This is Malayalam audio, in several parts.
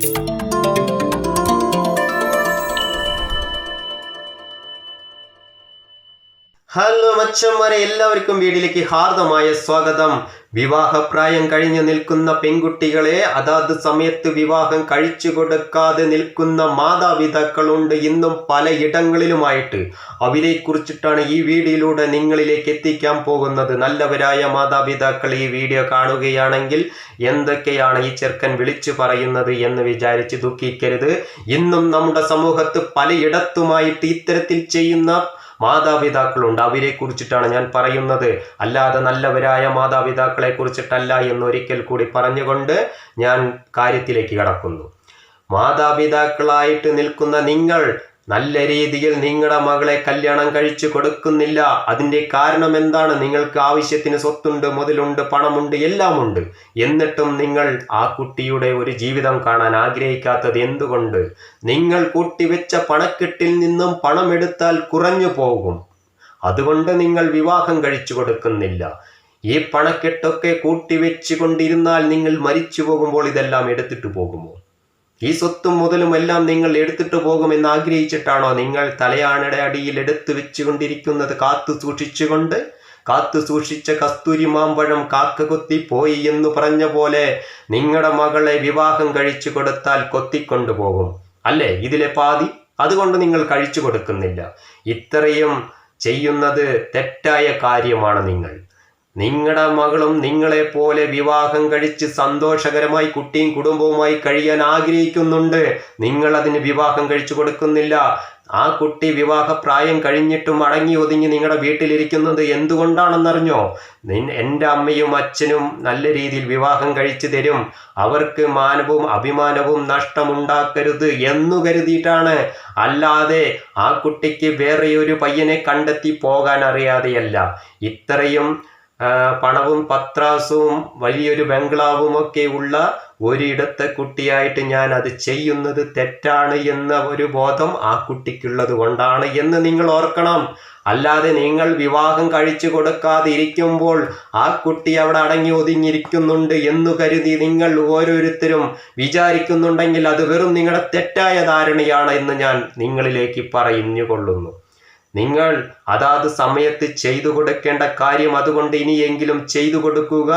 Thank you. ഹലോ മച്ചന്മാരെ എല്ലാവർക്കും വീട്ടിലേക്ക് ഹാർദമായ സ്വാഗതം. വിവാഹപ്രായം കഴിഞ്ഞു നിൽക്കുന്ന പെൺകുട്ടികളെ അതാത് സമയത്ത് വിവാഹം കഴിച്ചു കൊടുക്കാതെ നിൽക്കുന്ന മാതാപിതാക്കളുണ്ട് ഇന്നും പലയിടങ്ങളിലുമായിട്ട്. അവരെ കുറിച്ചിട്ടാണ് ഈ വീഡിയോയിലൂടെ നിങ്ങളിലേക്ക് എത്തിക്കാൻ പോകുന്നത്. നല്ലവരായ മാതാപിതാക്കൾ ഈ വീഡിയോ കാണുകയാണെങ്കിൽ എന്തൊക്കെയാണ് ഈ ചെറുക്കൻ വിളിച്ചു പറയുന്നത് എന്ന് വിചാരിച്ച് ദുഃഖിക്കരുത്. ഇന്നും നമ്മുടെ സമൂഹത്ത് പലയിടത്തുമായിട്ട് ഇത്തരത്തിൽ ചെയ്യുന്ന മാതാപിതാക്കളുണ്ട് അവരെ കുറിച്ചിട്ടാണ് ഞാൻ പറയുന്നത്. അല്ലാതെ നല്ലവരായ മാതാപിതാക്കളെ കുറിച്ചിട്ടല്ല എന്നൊരിക്കൽ കൂടി പറഞ്ഞുകൊണ്ട് ഞാൻ കാര്യത്തിലേക്ക് കടക്കുന്നു. മാതാപിതാക്കളായിട്ട് നിൽക്കുന്ന നിങ്ങൾ നല്ല രീതിയിൽ നിങ്ങളുടെ മകളെ കല്യാണം കഴിച്ചു കൊടുക്കുന്നില്ല. അതിന്റെ കാരണം എന്താണ്? നിങ്ങൾക്ക് ആവശ്യത്തിന് സ്വത്തുണ്ട് മുതലുണ്ട് പണമുണ്ട് എല്ലാമുണ്ട്. എന്നിട്ടും നിങ്ങൾ ആ കുട്ടിയുടെ ഒരു ജീവിതം കാണാൻ ആഗ്രഹിക്കാത്തത് എന്തുകൊണ്ട്? നിങ്ങൾ കൂട്ടിവെച്ച പണക്കെട്ടിൽ നിന്നും പണമെടുത്താൽ കുറഞ്ഞു പോകും. അതുകൊണ്ട് നിങ്ങൾ വിവാഹം കഴിച്ചു കൊടുക്കുന്നില്ല. ഈ പണക്കെട്ടൊക്കെ കൂട്ടിവെച്ചു കൊണ്ടിരുന്നാൽ നിങ്ങൾ മരിച്ചു പോകുമ്പോൾ ഇതെല്ലാം എടുത്തിട്ട് പോകുമോ? ഈ സ്വത്തും മുതലും എല്ലാം നിങ്ങൾ എടുത്തിട്ട് പോകുമെന്ന് ആഗ്രഹിച്ചിട്ടാണോ നിങ്ങൾ തലയാണയുടെ അടിയിൽ എടുത്തു വെച്ചുകൊണ്ടിരിക്കുന്നത്? കാത്തു സൂക്ഷിച്ചുകൊണ്ട് കാത്തു സൂക്ഷിച്ച കസ്തൂരി മാമ്പഴം കാക്ക കൊത്തി പോയി എന്ന് പറഞ്ഞ പോലെ നിങ്ങളുടെ മകളെ വിവാഹം കഴിച്ചു കൊടുത്താൽ കൊത്തിക്കൊണ്ടു പോകും. അല്ലേ? ഇതിലെ പാതി അതുകൊണ്ട് നിങ്ങൾ കഴിച്ചു കൊടുക്കുന്നില്ല. ഇത്രയും ചെയ്യുന്നത് തെറ്റായ കാര്യമാണ് നിങ്ങൾ. നിങ്ങളുടെ മകളും നിങ്ങളെപ്പോലെ വിവാഹം കഴിച്ച് സന്തോഷകരമായി കുട്ടിയും കുടുംബവുമായി കഴിയാൻ ആഗ്രഹിക്കുന്നുണ്ട്. നിങ്ങൾ അതിന് വിവാഹം കഴിച്ചു കൊടുക്കുന്നില്ല. ആ കുട്ടി വിവാഹപ്രായം കഴിഞ്ഞിട്ടും അടങ്ങി ഒതുങ്ങി നിങ്ങളുടെ വീട്ടിലിരിക്കുന്നത് എന്തുകൊണ്ടാണെന്നറിഞ്ഞോ? നിൻ എന്റെ അമ്മയും അച്ഛനും നല്ല രീതിയിൽ വിവാഹം കഴിച്ചു തരും. അവർക്ക് മാനവും അഭിമാനവും നഷ്ടമുണ്ടാക്കരുത് എന്നു കരുതിയിട്ടാണ്. അല്ലാതെ ആ കുട്ടിക്ക് വേറെയൊരു പയ്യനെ കണ്ടെത്തി പോകാൻ അറിയാതെയല്ല. ഇത്രയും പണവും പത്രാസവും വലിയൊരു ബംഗ്ലാവും ഒക്കെ ഉള്ള ഒരിടത്തെ കുട്ടിയായിട്ട് ഞാൻ അത് ചെയ്യുന്നത് തെറ്റാണ് എന്ന ഒരു ബോധം ആ കുട്ടിക്കുള്ളത് കൊണ്ടാണ് എന്ന് നിങ്ങൾ ഓർക്കണം. അല്ലാതെ നിങ്ങൾ വിവാഹം കഴിച്ചു കൊടുക്കാതിരിക്കുമ്പോൾ ആ കുട്ടി അവിടെ അടങ്ങി ഒതുങ്ങിയിരിക്കുന്നുണ്ട് എന്ന് കരുതി നിങ്ങൾ ഓരോരുത്തരും വിചാരിക്കുന്നുണ്ടെങ്കിൽ അത് വെറും നിങ്ങളുടെ തെറ്റായ ധാരണയാണ് എന്ന് ഞാൻ നിങ്ങളിലേക്ക് പറഞ്ഞു കൊള്ളുന്നു നിങ്ങൾ അതാത് സമയത്ത് ചെയ്തു കൊടുക്കേണ്ട കാര്യം അതുകൊണ്ട് ഇനിയെങ്കിലും ചെയ്തു കൊടുക്കുക.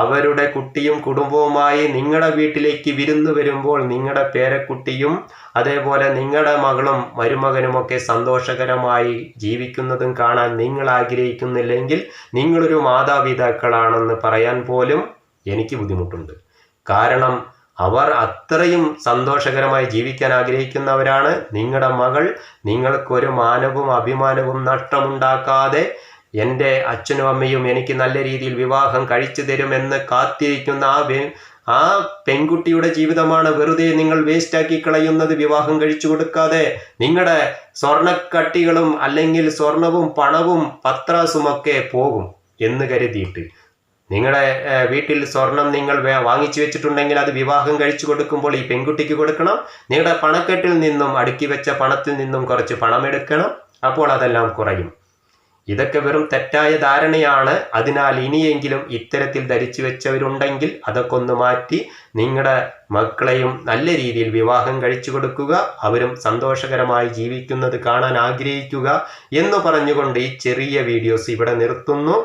അവരുടെ കുട്ടിയും കുടുംബവുമായി നിങ്ങളുടെ വീട്ടിലേക്ക് വിരുന്നു വരുമ്പോൾ നിങ്ങളുടെ പേരക്കുട്ടിയും അതേപോലെ നിങ്ങളുടെ മകളും മരുമകനുമൊക്കെ സന്തോഷകരമായി ജീവിക്കുന്നതും കാണാൻ നിങ്ങൾ ആഗ്രഹിക്കുന്നില്ലെങ്കിൽ നിങ്ങളൊരു മാതാപിതാക്കളാണെന്ന് പറയാൻ പോലും എനിക്ക് ബുദ്ധിമുട്ടുണ്ട്. കാരണം അവർ അത്രയും സന്തോഷകരമായി ജീവിക്കാൻ ആഗ്രഹിക്കുന്നവരാണ്. നിങ്ങളുടെ മകൾ നിങ്ങൾക്കൊരു മാനവും അഭിമാനവും നഷ്ടമുണ്ടാക്കാതെ എന്റെ അച്ഛനും അമ്മയും എനിക്ക് നല്ല രീതിയിൽ വിവാഹം കഴിച്ചു തരുമെന്ന് കാത്തിരിക്കുന്ന ആ ആ പെൺകുട്ടിയുടെ ജീവിതമാണ് വെറുതെ നിങ്ങൾ വേസ്റ്റാക്കി കളയുന്നത് വിവാഹം കഴിച്ചു കൊടുക്കാതെ. നിങ്ങളുടെ സ്വർണക്കട്ടികളും അല്ലെങ്കിൽ സ്വർണവും പണവും പത്രാസുമൊക്കെ പോകും എന്ന് കരുതിയിട്ട്. നിങ്ങളുടെ വീട്ടിൽ സ്വർണം നിങ്ങൾ വാങ്ങിച്ചു വെച്ചിട്ടുണ്ടെങ്കിൽ അത് വിവാഹം കഴിച്ചു കൊടുക്കുമ്പോൾ ഈ പെൺകുട്ടിക്ക് കൊടുക്കണം. നിങ്ങളുടെ പണക്കെട്ടിൽ നിന്നും അടുക്കി വെച്ച പണത്തിൽ നിന്നും കുറച്ച് പണം എടുക്കണം. അപ്പോൾ അതെല്ലാം കുറയും. ഇതൊക്കെ വെറും തെറ്റായ ധാരണയാണ്. അതിനാൽ ഇനിയെങ്കിലും ഇത്തരത്തിൽ ധരിച്ചു വെച്ചവരുണ്ടെങ്കിൽ അതൊക്കെ ഒന്ന് മാറ്റി നിങ്ങളുടെ മക്കളെയും നല്ല രീതിയിൽ വിവാഹം കഴിച്ചു കൊടുക്കുക. അവരും സന്തോഷകരമായി ജീവിക്കുന്നത് കാണാൻ ആഗ്രഹിക്കുക എന്ന് പറഞ്ഞുകൊണ്ട് ഈ ചെറിയ വീഡിയോസ് ഇവിടെ നിർത്തുന്നു.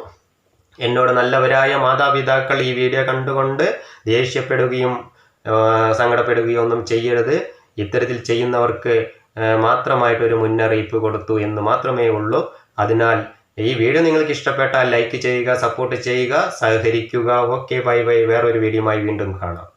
എന്നോട് നല്ലവരായ മാതാപിതാക്കൾ ഈ വീഡിയോ കണ്ടുകൊണ്ട് ദേഷ്യപ്പെടുകയും സങ്കടപ്പെടുകയോ ഒന്നും ചെയ്യരുത്. ഇത്തരത്തിൽ ചെയ്യുന്നവർക്ക് മാത്രമായിട്ടൊരു മുന്നറിയിപ്പ് കൊടുത്തു എന്ന് മാത്രമേ ഉള്ളൂ. അതിനാൽ ഈ വീഡിയോ നിങ്ങൾക്ക് ഇഷ്ടപ്പെട്ടാൽ ലൈക്ക് ചെയ്യുക സപ്പോർട്ട് ചെയ്യുക സഹകരിക്കുക. Okay bye bye. വേറൊരു വീഡിയോയുമായി വീണ്ടും കാണാം.